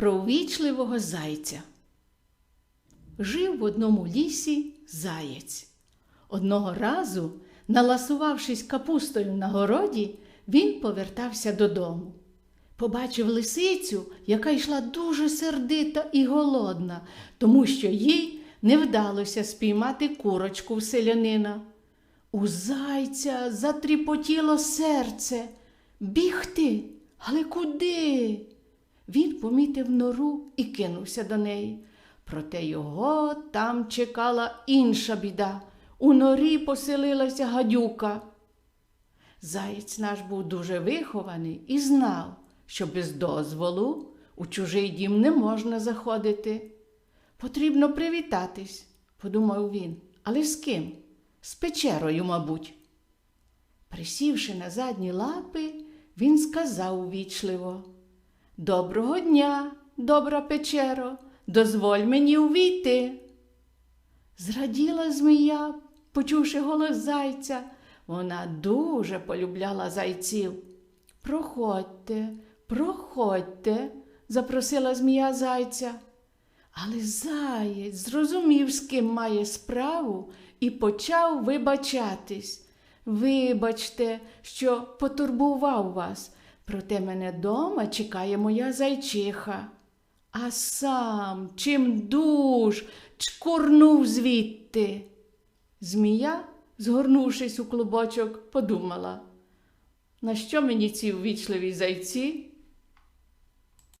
про увічливого зайця. Жив в одному лісі заєць. Одного разу, наласувавшись капустою на городі, він повертався додому. Побачив лисицю, яка йшла дуже сердита і голодна, тому що їй не вдалося спіймати курочку в селянина. У зайця затріпотіло серце. Бігти, але куди? Він помітив нору і кинувся до неї. Проте його там чекала інша біда. У норі поселилася гадюка. Заєць наш був дуже вихований і знав, що без дозволу у чужий дім не можна заходити. Потрібно привітатись, подумав він. Але з ким? З печерою, мабуть. Присівши на задні лапи, він сказав увічливо Доброго дня, добра печеро, дозволь мені увійти. Зраділа змія, почувши голос зайця. Вона дуже полюбляла зайців. Проходьте, проходьте, запросила змія зайця. Але заєць зрозумів, з ким має справу, і почав вибачатись. Вибачте, що потурбував вас, проте мене дома чекає моя зайчиха. А сам чим душ чкурнув звідти. Змія, згорнувшись у клубочок, подумала, на що мені ці ввічливі зайці?